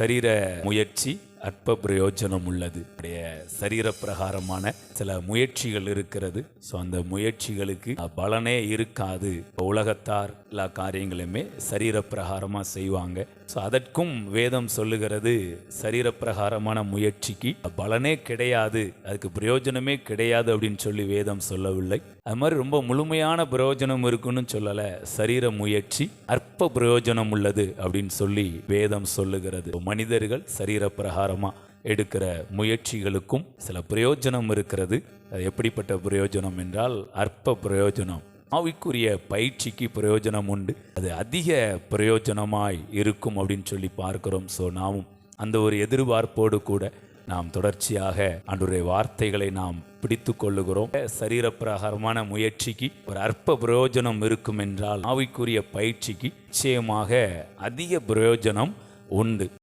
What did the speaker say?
சரீர முயற்சி. அற்ப பிரயோஜனம் உள்ளது உடைய சரீர பிரகாரமான சில முயற்சிகள் இருக்கிறது. ஸோ அந்த முயற்சிகளுக்கு பலனே இருக்காது. உலகத்தார் எல்லா காரியங்களுமே சரீரப்பிரகாரமாக செய்வாங்க. ஸோ அதற்கும் வேதம் சொல்லுகிறது சரீர பிரகாரமான முயற்சிக்கு பலனே கிடையாது. அதுக்கு பிரயோஜனமே கிடையாது அப்படின்னு சொல்லி வேதம் சொல்லவில்லை. அது மாதிரி ரொம்ப முழுமையான பிரயோஜனம் இருக்குன்னு சொல்லலை. சரீர முயற்சி அற்ப பிரயோஜனம் உள்ளது அப்படின்னு சொல்லி வேதம் சொல்லுகிறது. மனிதர்கள் சரீர பிரகாரமாக எடுக்கிற முயற்சிகளுக்கும் சில பிரயோஜனம் இருக்கிறது. அது எப்படிப்பட்ட பிரயோஜனம் என்றால் அற்ப பிரயோஜனம். ஆவிக்குரிய பயிற்சிக்கு பிரயோஜனம் உண்டு. அது அதிக பிரயோஜனமாய் இருக்கும் அப்படின்னு சொல்லி பார்க்கிறோம். ஸோ நாமும் அந்த ஒரு எதிர்பார்ப்போடு கூட நாம் தொடர்ச்சியாக அன்றைய வார்த்தைகளை நாம் பிடித்து கொள்ளுகிறோம். சரீரப்பிரகாரமான முயற்சிக்கு ஒரு அற்ப பிரயோஜனம் இருக்கும் என்றால் ஆவிக்குரிய பயிற்சிக்கு நிச்சயமாக அதிக பிரயோஜனம் உண்டு.